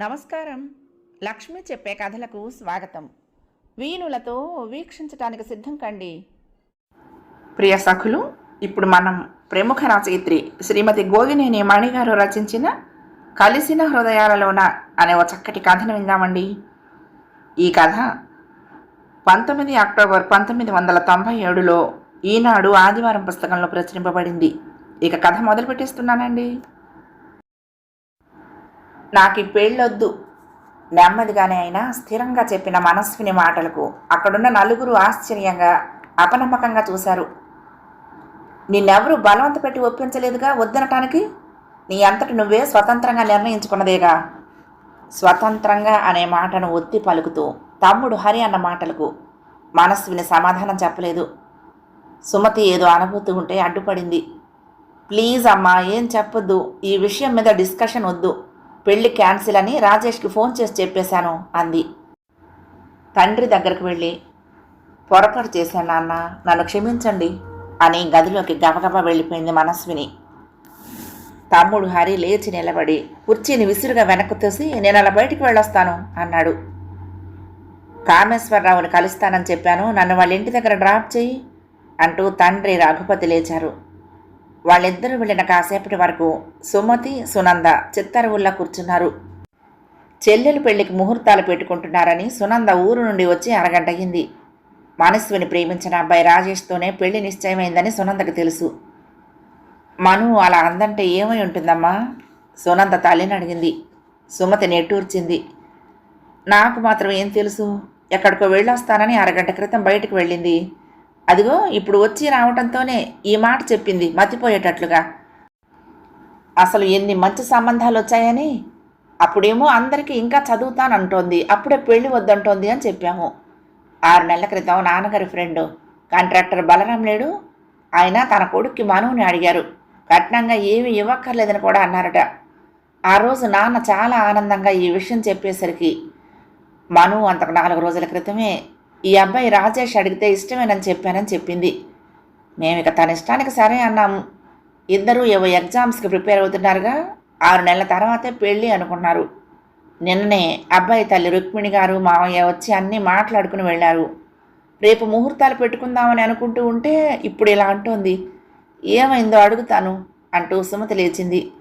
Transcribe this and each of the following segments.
నమస్కారం. లక్ష్మి చెప్పే కథలకు స్వాగతం. వీణులతో వీక్షించటానికి సిద్ధం కండి. ప్రియ సఖులు ఇప్పుడు మనం ప్రముఖ రచయిత్రి శ్రీమతి గోగినేని మణిగారు రచించిన కలిసిన హృదయాలలోన అనే ఒక చక్కటి కథను విందామండి. ఈ కథ పంతొమ్మిది అక్టోబర్ పంతొమ్మిది వందల తొంభై ఏడులో ఈనాడు ఆదివారం పుస్తకంలో ప్రచురింపబడింది. ఇక కథ మొదలు పెట్టేస్తున్నానండి నాకు ఈ పెళ్ళొద్దు. నెమ్మదిగానే అయినా స్థిరంగా చెప్పిన మనస్విని మాటలకు అక్కడున్న నలుగురు ఆశ్చర్యంగా అపనమ్మకంగా చూశారు. నిన్నెవరూ బలవంత పెట్టి ఒప్పించలేదుగా వద్దనటానికి? నీ అంతటి నువ్వే స్వతంత్రంగా నిర్ణయించుకున్నదేగా? స్వతంత్రంగా అనే మాటను ఒత్తి పలుకుతూ తమ్ముడు హరి అన్న మాటలకు మనస్విని సమాధానం చెప్పలేదు. సుమతి ఏదో అనుభూతి ఉంటే అడ్డుపడింది. ప్లీజ్ అమ్మా ఏం చెప్పొద్దు. ఈ విషయం మీద డిస్కషన్ వద్దు. పెళ్ళి క్యాన్సిల్ అని రాజేష్కి ఫోన్ చేసి చెప్పేశాను అంది. తండ్రి దగ్గరకు వెళ్ళి పొరపాటు చేశాను నాన్న నన్ను క్షమించండి అని గదిలోకి గబగబా వెళ్ళిపోయింది మనస్విని. తమ్ముడు హరి లేచి నిలబడి కుర్చీని విసురుగా వెనక్కు తోసి నేను అలా బయటికి వెళ్ళొస్తాను అన్నాడు. కామేశ్వరరావుని కలుస్తానని చెప్పాను నన్ను వాళ్ళ ఇంటి దగ్గర డ్రాప్ చేయి అంటూ తండ్రి రఘుపతి లేచారు. వాళ్ళిద్దరూ వెళ్ళిన కాసేపటి వరకు సుమతి సునంద చిత్తరువుల్లా కూర్చున్నారు. చెల్లెలు పెళ్ళికి ముహూర్తాలు పెట్టుకుంటున్నారని సునంద ఊరు నుండి వచ్చి అరగంట అయింది. మనస్విని ప్రేమించిన అబ్బాయి రాజేష్తోనే పెళ్ళి నిశ్చయమైందని సునందకు తెలుసు. మను అలా అందంటే ఏమై ఉంటుందమ్మా? సునంద తల్లిని అడిగింది. సుమతి నెట్టూర్చింది. నాకు మాత్రం ఏం తెలుసు? ఎక్కడికో వెళ్ళొస్తానని అరగంట క్రితం బయటకు వెళ్ళింది. అదిగో ఇప్పుడు వచ్చి రావటంతోనే ఈ మాట చెప్పింది మతిపోయేటట్లుగా. అసలు ఎన్ని మంచి సంబంధాలు వచ్చాయని? అప్పుడేమో అందరికీ ఇంకా చదువుతానంటోంది అప్పుడే పెళ్ళి వద్దంటోంది అని చెప్పాము. ఆరు నెలల క్రితం నాన్నగారి ఫ్రెండు కాంట్రాక్టర్ బలరాం లేడు. ఆయన తన కొడుక్కి మనువుని అడిగారు. కట్నంగా ఏమీ ఇవ్వక్కర్లేదని కూడా అన్నారట. ఆ రోజు నాన్న చాలా ఆనందంగా ఈ విషయం చెప్పేసరికి మను అంతకు నాలుగు రోజుల క్రితమే ఈ అబ్బాయి రాజేష్ అడిగితే ఇష్టమేనని చెప్పానని చెప్పింది. మేము ఇక తన ఇష్టానికి సరే అన్నాము. ఇద్దరూ ఏవో ఎగ్జామ్స్కి ప్రిపేర్ అవుతున్నారుగా. ఆరు నెలల తర్వాతే పెళ్ళి అనుకున్నారు. నిన్ననే అబ్బాయి తల్లి రుక్మిణి గారు మామయ్య వచ్చి అన్నీ మాట్లాడుకుని వెళ్ళారు. రేపు ముహూర్తాలు పెట్టుకుందామని అనుకుంటూ ఉంటే ఇప్పుడు ఇలా అంటోంది. ఏమైందో అడుగుతాను అంటూ సుమతి లేచింది.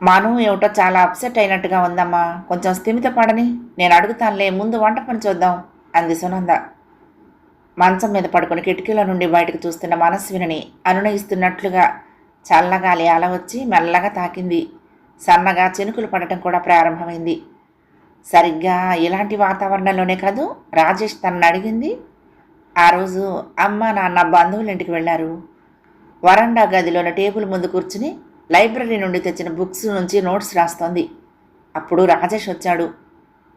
మను ఏమిటో చాలా అప్సెట్ అయినట్టుగా ఉందమ్మా. కొంచెం స్థిమిత పడని నేను అడుగుతానులే ముందు వంట పని చూద్దాం. అంది సునంద మంచం మీద పడుకుని కిటికీల నుండి బయటకు చూస్తున్న మనస్విని అనునయిస్తున్నట్లుగా చల్లగాలి అల వచ్చి మెల్లగా తాకింది. సన్నగా చినుకులు పడటం కూడా ప్రారంభమైంది. సరిగ్గా ఇలాంటి వాతావరణంలోనే కాదు? రాజేష్ తనను అడిగింది. ఆ రోజు అమ్మ నాన్న బంధువుల ఇంటికి వెళ్ళారు. వరండా గదిలోని టేబుల్ ముందు కూర్చుని లైబ్రరీ నుండి తెచ్చిన బుక్స్ నుంచి నోట్స్ రాస్తోంది. అప్పుడు రాజేష్ వచ్చాడు.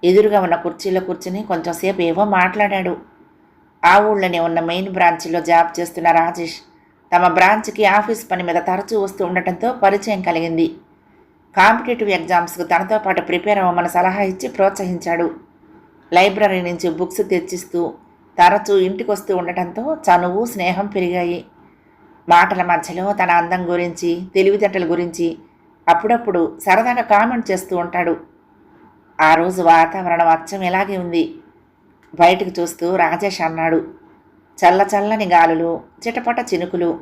ఎదురుగా ఉన్న కుర్చీలో కూర్చుని కొంచెంసేపు ఏవో మాట్లాడాడు. ఆ ఊళ్ళోనే ఉన్న మెయిన్ బ్రాంచ్లో జాబ్ చేస్తున్న రాజేష్ తమ బ్రాంచ్కి ఆఫీస్ పని మీద తరచూ వస్తూ ఉండటంతో పరిచయం కలిగింది. కాంపిటేటివ్ ఎగ్జామ్స్కు తనతో పాటు ప్రిపేర్ అవ్వమని సలహా ఇచ్చి ప్రోత్సహించాడు. లైబ్రరీ నుంచి బుక్స్ తెచ్చిస్తూ తరచూ ఇంటికి వస్తూ ఉండటంతో చనువు స్నేహం పెరిగాయి. మాటల మధ్యలో తన అందం గురించి తెలివితేటల గురించి అప్పుడప్పుడు సరదాగా కామెంట్ చేస్తూ ఉంటాడు. ఆ రోజు వాతావరణం అచ్చం ఇలాగే ఉంది. బయటకు చూస్తూ రాజేష్ అన్నాడు చల్ల చల్లని గాలులు చిటపట చినుకులు.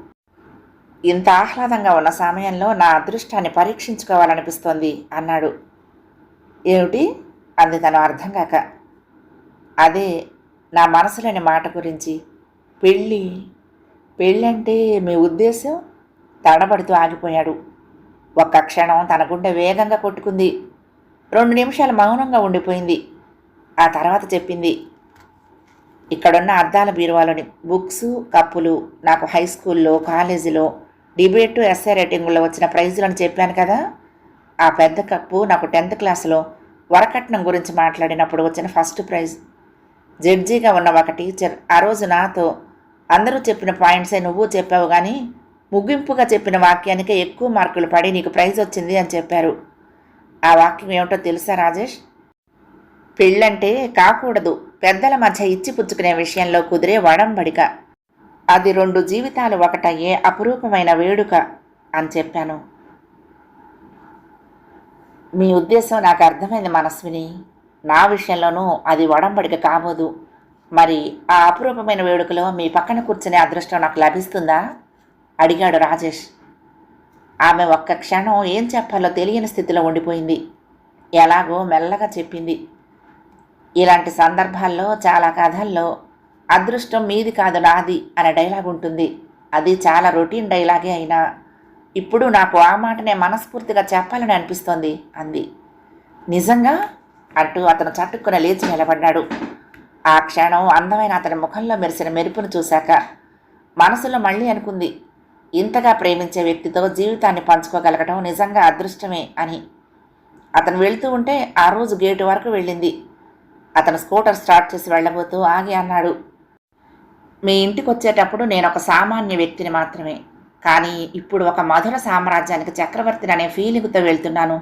ఇంత ఆహ్లాదంగా ఉన్న సమయంలో నా అదృష్టాన్ని పరీక్షించుకోవాలనిపిస్తోంది అన్నాడు. ఏమిటి? అంది తను అర్థం కాక. అదే నా మనసులోని మాట గురించి. పెళ్ళి పెళ్ళంటే మీ ఉద్దేశం? తడబడుతూ ఆగిపోయాడు. ఒక్క క్షణం తన గుండె వేగంగా కొట్టుకుంది. రెండు నిమిషాలు మౌనంగా ఉండిపోయింది. ఆ తర్వాత చెప్పింది ఇక్కడున్న అద్దాల బీరువాలోని బుక్స్ కప్పులు నాకు హై స్కూల్లో కాలేజీలో డిబేట్ ఎస్ఏ రేటింగుల్లో వచ్చిన ప్రైజులను చెప్పాను కదా. ఆ పెద్ద కప్పు నాకు టెన్త్ క్లాస్లో వరకట్నం గురించి మాట్లాడినప్పుడు వచ్చిన ఫస్ట్ ప్రైజ్. జడ్జిగా ఉన్న ఒక టీచర్ ఆ రోజు నాతో అందరూ చెప్పిన పాయింట్సే నువ్వు చెప్పావు కానీ ముగింపుగా చెప్పిన వాక్యానికే ఎక్కువ మార్కులు పడి నీకు ప్రైజ్ వచ్చింది అని చెప్పారు. ఆ వాక్యం ఏమిటో తెలుసా రాజేష్? పెళ్ళంటే కాకూడదు. పెద్దల మధ్య ఇచ్చి పుచ్చుకునే విషయంలో కుదిరే వడంబడిక. అది రెండు జీవితాలు ఒకటయ్యే అపురూపమైన వేడుక అని చెప్పాను. మీ ఉద్దేశం నాకు అర్థమైంది మనస్విని. నా విషయంలోనూ అది వడంబడిక కాబోదు. మరి ఆ అపురూపమైన వేడుకలో మీ పక్కన కూర్చునే అదృష్టం నాకు లభిస్తుందా? అడిగాడు రాజేష్. ఆమె ఒక్క క్షణం ఏం చెప్పాలో తెలియని స్థితిలో ఉండిపోయింది. ఎలాగో మెల్లగా చెప్పింది. ఇలాంటి సందర్భాల్లో చాలా కథల్లో అదృష్టం మీది కాదు నాది అనే డైలాగ్ ఉంటుంది. అది చాలా రొటీన్ డైలాగే అయినా ఇప్పుడు నాకు ఆ మాటనే మనస్ఫూర్తిగా చెప్పాలని అనిపిస్తోంది అంది. నిజంగా? అంటూ అతను చట్టుకుని లేచి నిలబడ్డాడు. ఆ క్షణం అందమైన అతని ముఖంలో మెరిసిన మెరుపును చూశాక మనసులో మళ్ళీ అనుకుంది. ఇంతగా ప్రేమించే వ్యక్తితో జీవితాన్ని పంచుకోగలగటం నిజంగా అదృష్టమే అని. అతను వెళ్తూ ఉంటే ఆ రోజు గేటు వరకు వెళ్ళింది. అతను స్కూటర్ స్టార్ట్ చేసి వెళ్ళబోతూ ఆగి అన్నాడు. మీ ఇంటికి వచ్చేటప్పుడు నేను ఒక సామాన్య వ్యక్తిని మాత్రమే. కానీ ఇప్పుడు ఒక మధుర సామ్రాజ్యానికి చక్రవర్తిని అనే ఫీలింగ్తో వెళ్తున్నాను.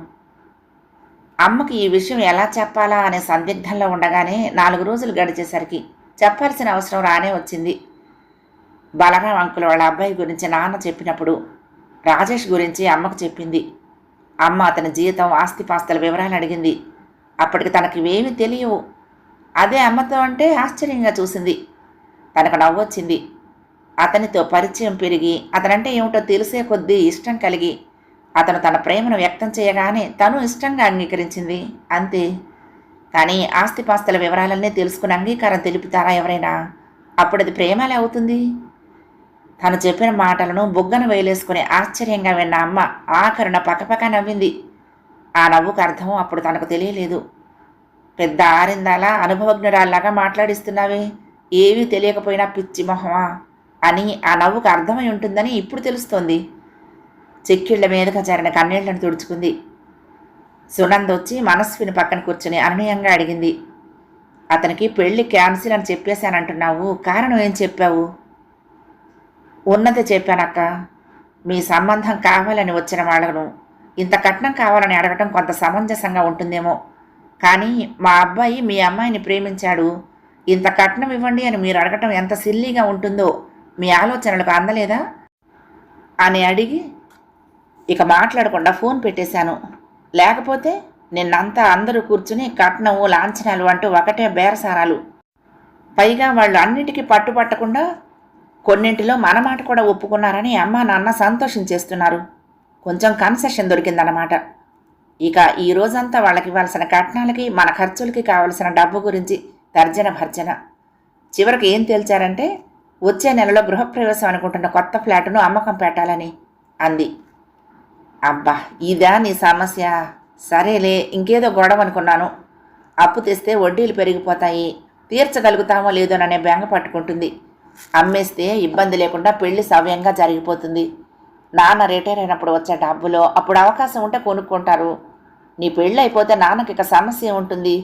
అమ్మకి ఈ విషయం ఎలా చెప్పాలా అనే సందిగ్ధంలో ఉండగానే నాలుగు రోజులు గడిచేసరికి చెప్పాల్సిన అవసరం రానే వచ్చింది. బలరాం అంకుల్ వాళ్ళ అబ్బాయి గురించి నాన్న చెప్పినప్పుడు రాజేష్ గురించి అమ్మకు చెప్పింది. అమ్మ అతని జీతం ఆస్తిపాస్తుల వివరాలు అడిగింది. అప్పటికి తనకి ఏమీ తెలియవు. అదే అమ్మతో అంటే ఆశ్చర్యంగా చూసింది. తనకు నవ్వొచ్చింది అతనితో పరిచయం పెరిగి అతనంటే ఏమిటో తెలిసే కొద్దీ ఇష్టం కలిగి అతను తన ప్రేమను వ్యక్తం చేయగానే తను ఇష్టంగా అంగీకరించింది. అంతే. కానీ ఆస్తిపాస్తుల వివరాలన్నీ తెలుసుకుని అంగీకారం తెలుపుతారా ఎవరైనా? అప్పుడు అది ప్రేమలే అవుతుంది. తను చెప్పిన మాటలను బుగ్గను వేలేసుకుని ఆశ్చర్యంగా విన్న అమ్మ ఆఖరున పక్కపక్క నవ్వింది. ఆ నవ్వుకు అర్థం అప్పుడు తనకు తెలియలేదు. పెద్ద ఆరిందాలా అనుభవజ్ఞురాల్లాగా మాట్లాడిస్తున్నావే. ఏవీ తెలియకపోయినా పిచ్చి మొహమా? అని ఆ నవ్వుకు అర్థమై ఉంటుందని ఇప్పుడు తెలుస్తోంది. చెక్కిళ్ళ మీదగా చేరిన కన్నీళ్ళను తుడుచుకుంది. సునంద్ వచ్చి మనస్విని పక్కన కూర్చుని అనునయంగా అడిగింది. అతనికి పెళ్ళి క్యాన్సిల్ అని చెప్పేశానంటున్నావు. కారణం ఏం చెప్పావు? ఉన్నది చెప్పానక్క. మీ సంబంధం కావాలని వచ్చిన వాళ్ళను. ఇంత కట్నం కావాలని అడగటం కొంత సమంజసంగా ఉంటుందేమో. కానీ మా అబ్బాయి మీ అమ్మాయిని ప్రేమించాడు. ఇంత కట్నం ఇవ్వండి అని మీరు అడగటం ఎంత సిల్లీగా ఉంటుందో మీ ఆలోచనలకు అందలేదా? అని అడిగి ఇక మాట్లాడకుండా ఫోన్ పెట్టేశాను. లేకపోతే నిన్నంతా అందరూ కూర్చుని కట్నము లాంఛనాలు అంటూ ఒకటే బేరసారాలు. పైగా వాళ్ళు అన్నిటికీ పట్టుపట్టకుండా కొన్నింటిలో మన మాట కూడా ఒప్పుకున్నారని అమ్మ నాన్న సంతోషించేస్తున్నారు కొంచెం కన్సెషన్ దొరికిందన్నమాట. ఇక ఈ రోజంతా వాళ్ళకి ఇవ్వాల్సిన కట్నాలకి మన ఖర్చులకి కావలసిన డబ్బు గురించి తర్జన భర్జన. చివరికి ఏం తేల్చారంటే వచ్చే నెలలో గృహప్రవేశం అనుకుంటున్న కొత్త ఫ్లాటును అమ్మకం పెట్టాలని అంది. అబ్బా ఇదా నీ సమస్య. సరేలే ఇంకేదో గొడవ అనుకున్నాను. అప్పు తెస్తే వడ్డీలు పెరిగిపోతాయి. తీర్చగలుగుతామో లేదోననే బెంగ పట్టుకుంటుంది. అమ్మేస్తే ఇబ్బంది లేకుండా పెళ్ళి సవ్యంగా జరిగిపోతుంది. నాన్న రిటైర్ అయినప్పుడు వచ్చే డబ్బులో అప్పుడు అవకాశం ఉంటే కొనుక్కుంటారు. నీ పెళ్ళి అయిపోతే నాన్నకి ఇక సమస్య ఉంటుంది.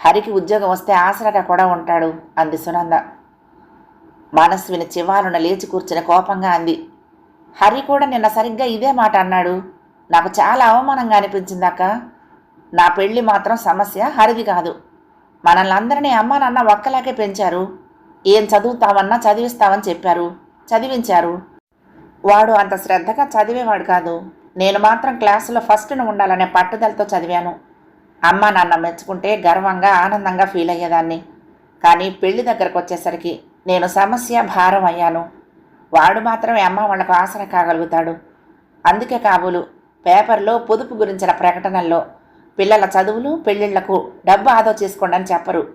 హరికి ఉద్యోగం వస్తే ఆసరాగా కూడా ఉంటాడు అంది సునంద. మనస్విని చివాలున లేచి కూర్చుని కోపంగా అంది. హరి కూడా నిన్న సరిగ్గా ఇదే మాట అన్నాడు. నాకు చాలా అవమానంగా అనిపించిందాక నా పెళ్ళి మాత్రం సమస్య హరిది కాదు. మనల్ని అందరినీ అమ్మ నాన్న ఒక్కలాగే పెంచారు. ఏం చదువుతామన్నా చదివిస్తామని చెప్పారు. చదివించారు. వాడు అంత శ్రద్ధగా చదివేవాడు కాదు. నేను మాత్రం క్లాసులో ఫస్ట్ను ఉండాలనే పట్టుదలతో చదివాను. అమ్మ నాన్న మెచ్చుకుంటే గర్వంగా ఆనందంగా ఫీల్ అయ్యేదాన్ని. కానీ పెళ్ళి దగ్గరకు వచ్చేసరికి నేను సమస్య భారం అయ్యాను. వాడు మాత్రమే అమ్మ వాళ్ళకు ఆసర కాగలుగుతాడు. అందుకే కాబోలు పేపర్లో పొదుపు గురించిన ప్రకటనల్లో పిల్లల చదువులు పెళ్ళిళ్ళకు డబ్బు ఆదా చేసుకోండి అని చెప్పరు.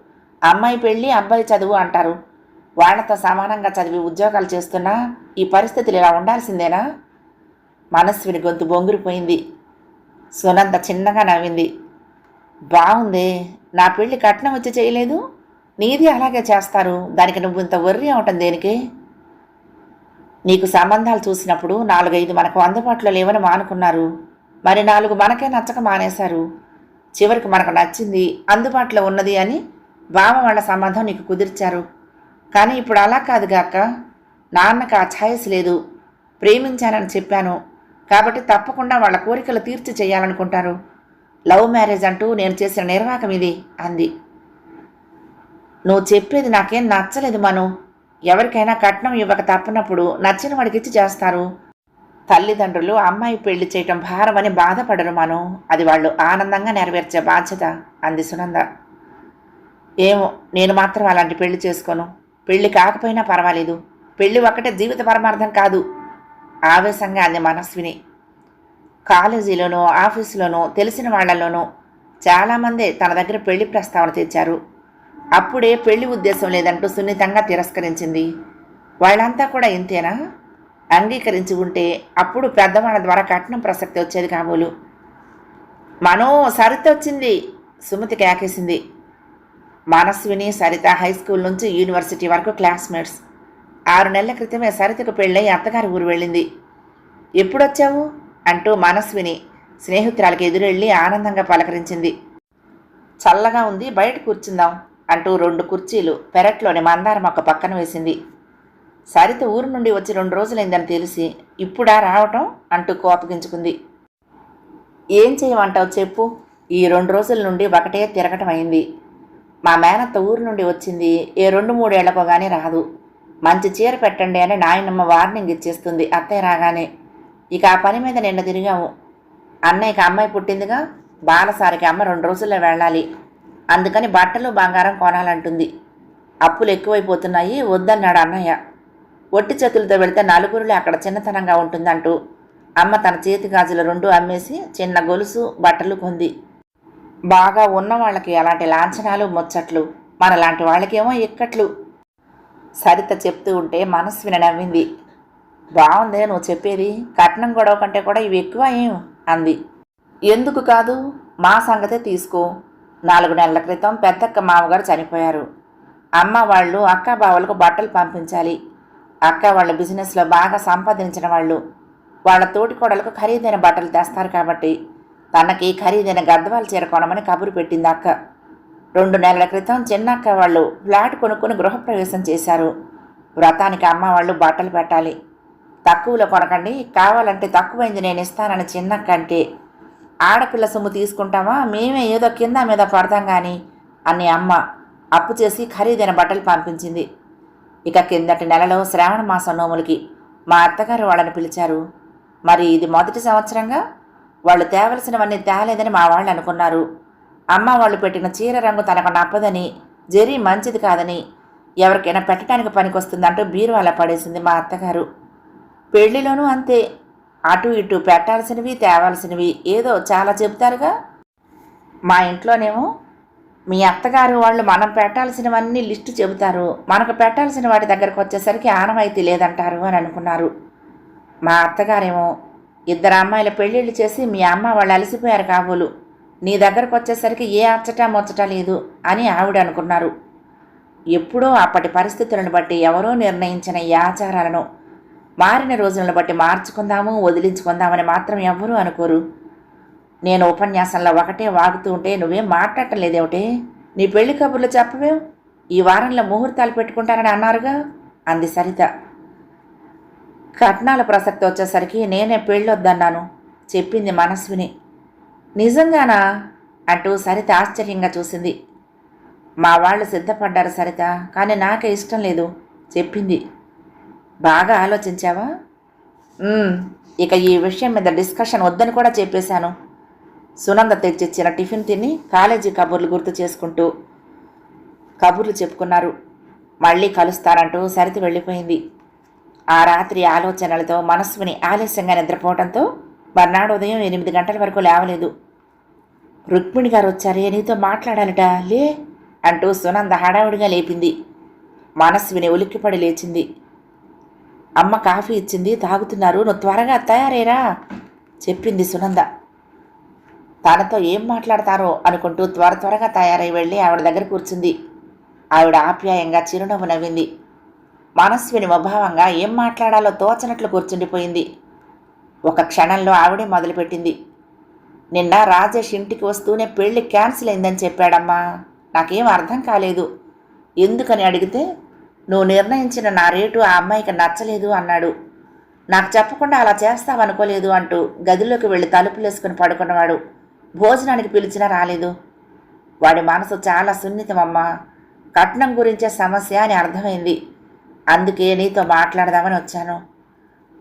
అమ్మాయి పెళ్ళి అబ్బాయి చదువు అంటారు. వాళ్ళతో సమానంగా చదివి ఉద్యోగాలు చేస్తున్నా ఈ పరిస్థితులు ఇలా ఉండాల్సిందేనా? మనస్విని గొంతు బొంగురిపోయింది. సునంద చిన్నగా నవ్వింది. బాగుంది నా పెళ్ళి కట్నం వచ్చి చేయలేదు? నీది అలాగే చేస్తారు. దానికి నువ్వు ఇంత వర్రీ అవటం దేనికి? నీకు సంబంధాలు చూసినప్పుడు నాలుగైదు మనకు అందుబాటులో లేవని మానుకున్నారు. మరి నాలుగు మనకే నచ్చక మానేశారు. చివరికి మనకు నచ్చింది అందుబాటులో ఉన్నది అని బావ వాళ్ళ సంబంధం నీకు కుదిర్చారు. కానీ ఇప్పుడు అలా కాదుగాక నాన్నకు ఆ ఛాయస్ లేదు. ప్రేమించానని చెప్పాను. కాబట్టి తప్పకుండా వాళ్ళ కోరికలు తీర్చి చేయాలనుకుంటారు. లవ్ మ్యారేజ్ అంటూ నేను చేసిన నిర్వాహకం ఇది అంది. నువ్వు చెప్పేది నాకేం నచ్చలేదు మను. ఎవరికైనా కట్నం ఇవ్వక తప్పనప్పుడు నచ్చిన వాడికి ఇచ్చి చేస్తారు. తల్లిదండ్రులు అమ్మాయి పెళ్ళి చేయటం భారమని బాధపడరు మనం. అది వాళ్ళు ఆనందంగా నెరవేర్చే బాధ్యత అంది సునంద. ఏమో నేను మాత్రం అలాంటి పెళ్ళి చేసుకోను. పెళ్ళి కాకపోయినా పర్వాలేదు. పెళ్ళి ఒక్కటే జీవిత పరమార్థం కాదు. ఆవేశంగా అంది మనస్విని. కాలేజీలోనూ ఆఫీసులోనో తెలిసిన వాళ్ళలోనూ చాలామందే తన దగ్గర పెళ్ళి ప్రస్తావన తెచ్చారు. అప్పుడే పెళ్ళి ఉద్దేశం లేదంటూ సున్నితంగా తిరస్కరించింది. వాళ్ళంతా కూడా ఇంతేనా? అంగీకరించి ఉంటే అప్పుడు పెద్దవాళ్ళ ద్వారా కట్నం ప్రసక్తి వచ్చేది కాబోలు. మనో సరిత వచ్చింది సుమతి కేకేసింది మనస్విని సరిత హై స్కూల్ నుంచి యూనివర్సిటీ వరకు క్లాస్మేట్స్. ఆరు నెలల క్రితమే సరితకు పెళ్ళై అత్తగారి ఊరు వెళ్ళింది. ఎప్పుడొచ్చావు? అంటూ మనస్విని స్నేహితురాలకి ఎదురెళ్ళి ఆనందంగా పలకరించింది. చల్లగా ఉంది బయట కూర్చుందాం అంటూ రెండు కుర్చీలు పెరట్లోని మందారం ఒక పక్కన వేసింది. సరిత ఊరు నుండి వచ్చి రెండు రోజులైందని తెలిసి ఇప్పుడా రావటం? అంటూ కోపగించుకుంది. ఏం చేయమంటావు చెప్పు. ఈ రెండు రోజుల నుండి ఒకటే తిరగటం అయింది. మా మేనత్త ఊరు నుండి వచ్చింది. ఏ రెండు మూడేళ్ళకో కానీ రాదు. మంచి చీర పెట్టండి అని నాయనమ్మ వార్నింగ్ ఇచ్చేస్తుంది. అత్తయ్య రాగానే ఇక ఆ పని మీద నిన్న తిరిగాము. అన్నయ్యకి అమ్మాయి పుట్టిందిగా బాలసారికి అమ్మ రెండు రోజుల్లో వెళ్ళాలి. అందుకని బట్టలు బంగారం కొనాలంటుంది. అప్పులు ఎక్కువైపోతున్నాయి వద్దన్నాడు అన్నయ్య. ఒట్టి చేతులతో వెళితే నలుగురిలో అక్కడ చిన్నతనంగా ఉంటుందంటూ అమ్మ తన చేతి గాజులు రెండు అమ్మేసి చిన్న గొలుసు బట్టలు కొంది. బాగా ఉన్న వాళ్ళకి అలాంటి లాంఛనాలు ముచ్చట్లు. మనలాంటి వాళ్ళకేమో ఇక్కట్లు. సరిత చెప్తూ ఉంటే మనస్విని నవ్వింది. బాగుందే నువ్వు చెప్పేది. కట్నం గొడవ కంటే కూడా ఇవి ఎక్కువ ఏం? అంది. ఎందుకు కాదు? మా సంగతే తీసుకో. నాలుగు నెలల క్రితం పెద్దక్క మామగారు చనిపోయారు. అమ్మ వాళ్ళు అక్క బావలకు బట్టలు పంపించాలి. అక్క వాళ్ళ బిజినెస్లో బాగా సంపాదించిన వాళ్ళు. వాళ్ళ తోటి కోడలకు ఖరీదైన బట్టలు తెస్తారు కాబట్టి. తనకి ఖరీదైన గద్వాల చీర కొనమని కబురు పెట్టింది అక్క. రెండు నెలల క్రితం చిన్నక్క వాళ్ళు ఫ్లాట్ కొనుక్కొని గృహప్రవేశం చేశారు. వ్రతానికి అమ్మ వాళ్ళు బట్టలు పెట్టాలి. తక్కువలో కొనకండి కావాలంటే తక్కువైంది నేను ఇస్తానని చిన్నక్క అంటే ఆడపిల్ల సొమ్ము తీసుకుంటామా మేమే ఏదో కింద మీద పడతాం కానీ అని అమ్మ అప్పు చేసి ఖరీదైన బట్టలు పంపించింది. ఇక కిందటి నెలలో శ్రావణ మాసం నోములకి మా అత్తగారు వాళ్ళని పిలిచారు. మరి ఇది మొదటి సంవత్సరంగా? వాళ్ళు తేవలసినవన్నీ తేలేదని మా వాళ్ళు అనుకున్నారు. అమ్మ వాళ్ళు పెట్టిన చీర రంగు తనకు నప్పదని జరీ మంచిది కాదని ఎవరికైనా పెట్టడానికి పనికొస్తుందంటూ బీరువాల పడేసింది మా అత్తగారు. పెళ్ళిలోనూ అంతే. అటు ఇటు పెట్టాల్సినవి తేవాల్సినవి ఏదో చాలా చెబుతారుగా. మా ఇంట్లోనేమో మీ అత్తగారు వాళ్ళు మనం పెట్టాల్సినవన్నీ లిస్టు చెబుతారు. మనకు పెట్టాల్సిన వాటి దగ్గరకు వచ్చేసరికి ఆనవాయితీ లేదంటారు అని అనుకున్నారు. మా అత్తగారేమో ఇద్దరు అమ్మాయిల పెళ్ళిళ్ళు చేసి మీ అమ్మ వాళ్ళు అలసిపోయారు కాబోలు. నీ దగ్గరకు వచ్చేసరికి ఏ అచ్చటా ముచ్చట లేదు అని ఆవిడ అనుకున్నారు. ఎప్పుడో అప్పటి పరిస్థితులను బట్టి ఎవరో నిర్ణయించిన ఈ ఆచారాలను మారిన రోజులను బట్టి మార్చుకుందాము వదిలించుకుందామని మాత్రం ఎవ్వరూ అనుకోరు. నేను ఉపన్యాసంలో ఒకటే వాగుతూ ఉంటే నువ్వేం మాట్లాడటం లేదేమిటే? నీ పెళ్ళి కబుర్లు చెప్పవేం? ఈ వారంలో ముహూర్తాలు పెట్టుకుంటారని అన్నారుగా? అంది సరిత. కట్నాల ప్రసక్తి వచ్చేసరికి నేనే పెళ్ళొద్దన్నాను చెప్పింది మనస్విని. నిజంగానా? అంటూ సరిత ఆశ్చర్యంగా చూసింది. మా వాళ్ళు సిద్ధపడ్డారు సరిత కానీ నాకే ఇష్టం లేదు చెప్పింది. బాగా ఆలోచించావా? ఇక ఈ విషయం మీద డిస్కషన్ వద్దని కూడా చెప్పేశాను. సునంద తెచ్చిచ్చిన టిఫిన్ తిని కాలేజీ కబుర్లు గుర్తు చేసుకుంటూ కబుర్లు చెప్పుకున్నారు. మళ్ళీ కలుస్తారంటూ సరితి వెళ్ళిపోయింది. ఆ రాత్రి ఆలోచనలతో మనస్సుని ఆలస్యంగా నిద్రపోవడంతో మర్నాడు ఉదయం ఎనిమిది గంటల వరకు లేవలేదు. రుక్మిణి గారు వచ్చారే నీతో మాట్లాడాలట లే అంటూ సునంద హడావుడిగా లేపింది. మనస్విని ఉలిక్కిపడి లేచింది. అమ్మ కాఫీ ఇచ్చింది తాగుతున్నారు నువ్వు త్వరగా తయారేరా చెప్పింది సునంద. తనతో ఏం మాట్లాడతారో అనుకుంటూ త్వర త్వరగా తయారై వెళ్ళి ఆవిడ దగ్గర కూర్చుంది. ఆవిడ ఆప్యాయంగా చిరునవ్వు నవ్వింది. మనస్విని ముభావంగా ఏం మాట్లాడాలో తోచనట్లు కూర్చుండిపోయింది. ఒక క్షణంలో ఆవిడే మొదలుపెట్టింది. నిన్న రాజేష్ ఇంటికి వస్తూనే పెళ్ళి క్యాన్సిల్ అయిందని చెప్పాడమ్మా. నాకేం అర్థం కాలేదు. ఎందుకని అడిగితే నువ్వు నిర్ణయించిన నా రేటు ఆ అమ్మాయికి నచ్చలేదు అన్నాడు. నాకు చెప్పకుండా అలా చేస్తావనుకోలేదు అంటూ గదిలోకి వెళ్ళి తలుపులేసుకుని పడుకున్నవాడు. భోజనానికి పిలిచినా రాలేదు. వాడి మనసు చాలా సున్నితమమ్మా. కట్నం గురించే సమస్య అని అర్థమైంది. అందుకే నీతో మాట్లాడదామని వచ్చాను.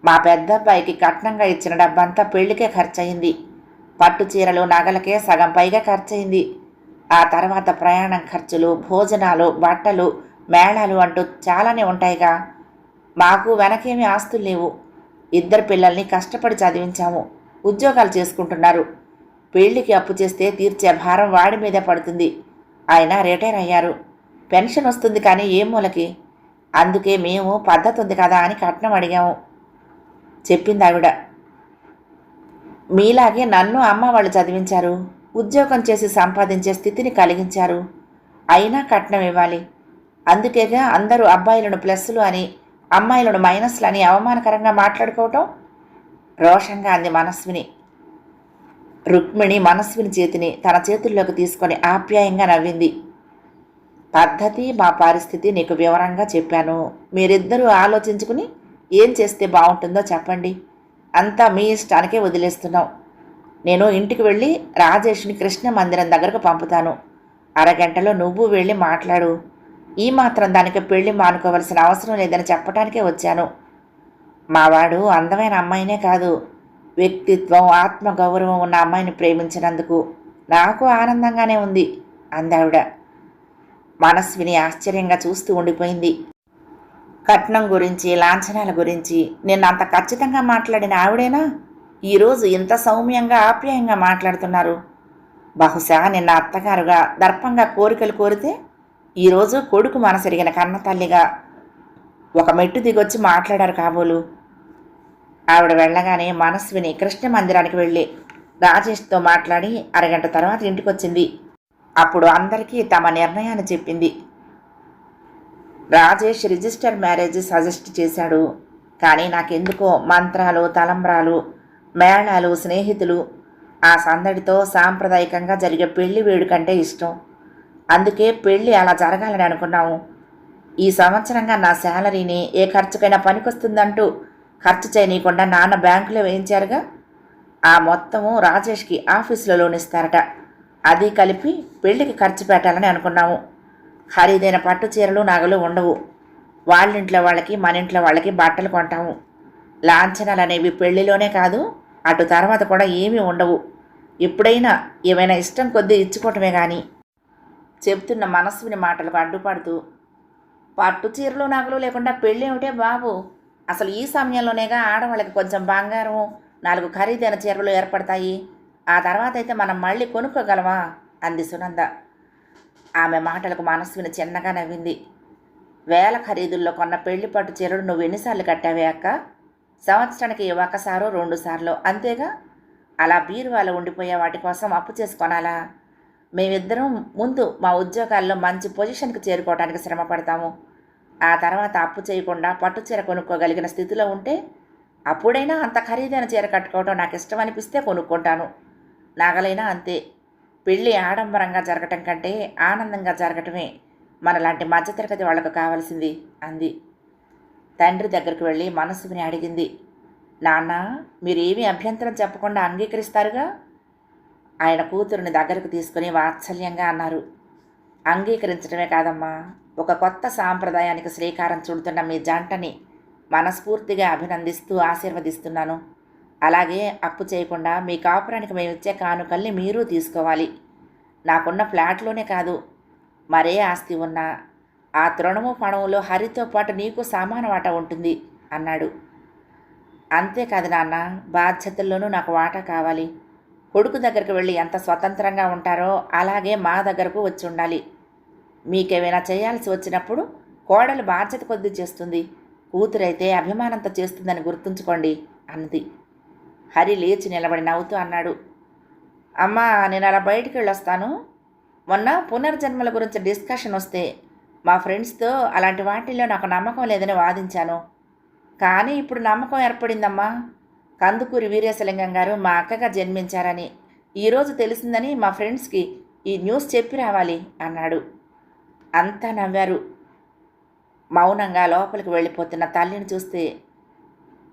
మా పెద్దబ్బాయికి కట్నంగా ఇచ్చిన డబ్బంతా పెళ్ళికే ఖర్చయింది. పట్టు చీరలు నగలకే సగం పైగా ఖర్చయింది. ఆ తర్వాత ప్రయాణం ఖర్చులు భోజనాలు బట్టలు మేళాలు అంటూ చాలానే ఉంటాయిగా. మాకు వెనకేమీ ఆస్తులు లేవు. ఇద్దరు పిల్లల్ని కష్టపడి చదివించాము. ఉద్యోగాలు చేసుకుంటున్నారు. పెళ్ళికి అప్పు చేస్తే తీర్చే భారం వాడి మీదే పడుతుంది. ఆయన రిటైర్ అయ్యారు. పెన్షన్ వస్తుంది కానీ ఏ మూలకి? అందుకే మేము పద్ధతి ఉంది కదా అని కట్నం అడిగాము. చెప్పింది ఆవిడ. మీలాగే నన్ను అమ్మ వాళ్ళు చదివించారు. ఉద్యోగం చేసి సంపాదించే స్థితిని కలిగించారు. అయినా కట్నం ఇవ్వాలి. అందుకేగా అందరూ అబ్బాయిలను ప్లస్లు అని అమ్మాయిలను మైనస్లు అని అవమానకరంగా మాట్లాడుకోవటం రోషంగా అంది మనస్విని. రుక్మిణి మనస్విని చేతిని తన చేతుల్లోకి తీసుకొని ఆప్యాయంగా నవ్వింది. పద్ధతి మా పరిస్థితి నీకు వివరంగా చెప్పాను. మీరిద్దరూ ఆలోచించుకుని ఏం చేస్తే బాగుంటుందో చెప్పండి. అంతా మీ ఇష్టానికే వదిలేస్తున్నాం నేను ఇంటికి వెళ్ళి రాజేష్ని కృష్ణ మందిరం దగ్గరకు పంపుతాను. అరగంటలో నువ్వు వెళ్ళి మాట్లాడు. ఈ మాత్రం దానికి పెళ్ళి మానుకోవలసిన అవసరం లేదని చెప్పడానికే వచ్చాను. మావాడు అందమైన అమ్మాయినే కాదు. వ్యక్తిత్వం ఆత్మగౌరవం ఉన్న అమ్మాయిని ప్రేమించినందుకు నాకు ఆనందంగానే ఉంది అందావిడ. మనస్విని ఆశ్చర్యంగా చూస్తూ ఉండిపోయింది. కట్నం గురించి లాంఛనాల గురించి నిన్న అంత ఖచ్చితంగా మాట్లాడిన ఆవిడేనా? ఈరోజు ఇంత సౌమ్యంగా ఆప్యాయంగా మాట్లాడుతున్నారు. బహుశా నిన్న అత్తగారుగా దర్పంగా కోరికలు కోరితే ఈరోజు కొడుకు మనసెరిగిన కన్న తల్లిగా ఒక మెట్టు దిగొచ్చి మాట్లాడారు కాబోలు. ఆవిడ వెళ్ళగానే మనస్విని కృష్ణ మందిరానికి వెళ్ళి రాజేష్తో మాట్లాడి అరగంట తర్వాత ఇంటికొచ్చింది. అప్పుడు అందరికీ తమ నిర్ణయాన్ని చెప్పింది. రాజేష్ రిజిస్టర్ మ్యారేజ్ సజెస్ట్ చేశాడు. కానీ నాకెందుకో మంత్రాలు తలంబ్రాలు మేళాలు స్నేహితులు ఆ సందడితో సాంప్రదాయకంగా జరిగే పెళ్ళి వేడుకంటే ఇష్టం. అందుకే పెళ్ళి అలా జరగాలని అనుకున్నాము. ఈ సంవత్సరంగా నా శాలరీని ఏ ఖర్చుకైనా పనికొస్తుందంటూ ఖర్చు చేయనీయకుండా నాన్న బ్యాంకులో వేయించారుగా? ఆ మొత్తము రాజేష్కి ఆఫీసులో లోన్ ఇస్తారట. అది కలిపి పెళ్ళికి ఖర్చు పెట్టాలని అనుకున్నాము. ఖరీదైన పట్టు చీరలు నగలు ఉండవు. వాళ్ళింట్లో వాళ్ళకి మన ఇంట్లో వాళ్ళకి బట్టలు కొంటాము. లాంఛనాలు అనేవి పెళ్ళిలోనే కాదు అటు తర్వాత కూడా ఏమీ ఉండవు. ఎప్పుడైనా ఏమైనా ఇష్టం కొద్దీ ఇచ్చుకోవటమే కానీ చెప్తున్న మనస్సుని మాటలకు అడ్డుపడుతూ పట్టు చీరలు నగలు లేకుండా పెళ్ళి ఏమిటే బాబు? అసలు ఈ సమయంలోనేగా ఆడవాళ్ళకి కొంచెం బంగారం నాలుగు ఖరీదైన చీరలు ఏర్పడతాయి. ఆ తర్వాత అయితే మనం మళ్ళీ కొనుక్కోగలమా? అంది సునంద. ఆమె మాటలకు మనస్విని చిన్నగా నవ్వింది. వేల ఖరీదుల్లో కొన్న పెళ్ళి పట్టు చీరలు నువ్వు ఎన్నిసార్లు కట్టావే అక్క? సంవత్సరానికి ఒకసారో రెండు సార్లు అంతేగా? అలా బీరువాలో ఉండిపోయే వాటి కోసం అప్పు చేసుకొనాలా? మేమిద్దరం ముందు మా ఉద్యోగాల్లో మంచి పొజిషన్కి చేరుకోవడానికి శ్రమ పడతాము ఆ తర్వాత అప్పు చేయకుండా పట్టు చీర కొనుక్కోగలిగిన స్థితిలో ఉంటే అప్పుడైనా అంత ఖరీదైన చీర కట్టుకోవడం నాకు ఇష్టం అనిపిస్తే కొనుక్కుంటాను. నాగలైనా అంతే. పెళ్ళి ఆడంబరంగా జరగటం కంటే ఆనందంగా జరగటమే మనలాంటి మధ్యతరగతి వాళ్ళకు కావాల్సింది అంది. తండ్రి దగ్గరికి వెళ్ళి మనసుని అడిగింది. నాన్న మీరేమీ అభ్యంతరం చెప్పకుండా అంగీకరిస్తారుగా? ఆయన కూతురుని దగ్గరకు తీసుకుని వాత్సల్యంగా అన్నారు. అంగీకరించడమే కాదమ్మా ఒక కొత్త సాంప్రదాయానికి శ్రీకారం చుడుతున్న మీ జంటని మనస్ఫూర్తిగా అభినందిస్తూ ఆశీర్వదిస్తున్నాను. అలాగే అప్పు చేయకుండా మీ కాపురానికి మేము ఇచ్చే కానుకల్ని మీరు తీసుకోవాలి. నాకున్న ఫ్లాట్లోనే కాదు మరే ఆస్తి ఉన్నా ఆ తృణము పణములో హరితో పాటు నీకు సమాన వాటా ఉంటుంది అన్నాడు. అంతేకాదు నాన్న బాధ్యతల్లోనూ నాకు వాటా కావాలి. కొడుకు దగ్గరికి వెళ్ళి ఎంత స్వతంత్రంగా ఉంటారో అలాగే మా దగ్గరకు వచ్చి ఉండాలి. మీకేమైనా చేయాల్సి వచ్చినప్పుడు కోడలు బాధ్యత కొద్ది చేస్తుంది. కూతురైతే అభిమానంతో చేస్తుందని గుర్తుంచుకోండి అన్నది. హరి లేచి నిలబడి నవ్వుతూ అన్నాడు అమ్మా నేను అలా బయటికి వెళ్ళొస్తాను. మొన్న పునర్జన్మల గురించి డిస్కషన్ వస్తే మా ఫ్రెండ్స్తో అలాంటి వాటిల్లో నాకు నమ్మకం లేదని వాదించాను. కానీ ఇప్పుడు నమ్మకం ఏర్పడిందమ్మా. కందుకూరి వీరేశలింగం గారు మా అక్కగా జన్మించారని ఈరోజు తెలిసిందని మా ఫ్రెండ్స్కి ఈ న్యూస్ చెప్పి రావాలి అన్నాడు. అంతా నవ్వారు. మౌనంగా లోపలికి వెళ్ళిపోతున్న తల్లిని చూస్తే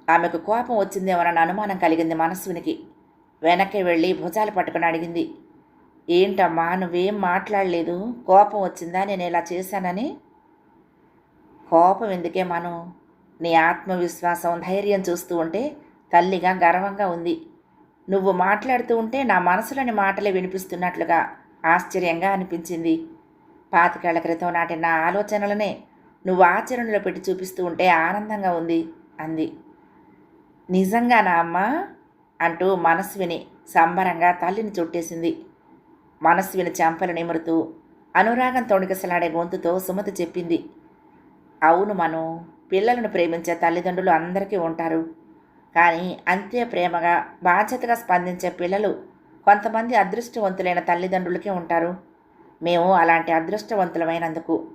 ఆమెకు కోపం వచ్చిందేమోనన్న అనుమానం కలిగింది మనస్వినికి వెనక్కి వెళ్ళి భుజాలు పట్టుకుని అడిగింది. ఏంటమ్మా నువ్వేం మాట్లాడలేదు? కోపం వచ్చిందా? నేను ఇలా చేశానని. కోపం ఎందుకే మనం? నీ ఆత్మవిశ్వాసం ధైర్యం చూస్తూ ఉంటే తల్లిగా గర్వంగా ఉంది. నువ్వు మాట్లాడుతూ ఉంటే నా మనసులోని మాటలే వినిపిస్తున్నట్లుగా ఆశ్చర్యంగా అనిపించింది. పాతికేళ్ళ క్రితం నాటి నా ఆలోచనలనే నువ్వు ఆచరణలో పెట్టి చూపిస్తూ ఉంటే ఆనందంగా ఉంది అంది. నిజంగా నా అమ్మ అంటూ మనస్విని సంబరంగా తల్లిని చుట్టేసింది. మనస్విని చెంపలు నిమురుతూ అనురాగం తొణికసలాడే గొంతుతో సుమతి చెప్పింది. అవును మను పిల్లలను ప్రేమించే తల్లిదండ్రులు అందరికీ ఉంటారు. కానీ అంతే ప్రేమగా బాధ్యతగా స్పందించే పిల్లలు కొంతమంది అదృష్టవంతులైన తల్లిదండ్రులకే ఉంటారు. మేము అలాంటి అదృష్టవంతులమైనందుకు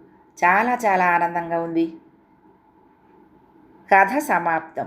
చాలా చాలా ఆనందంగా ఉంది. కథ సమాప్తం.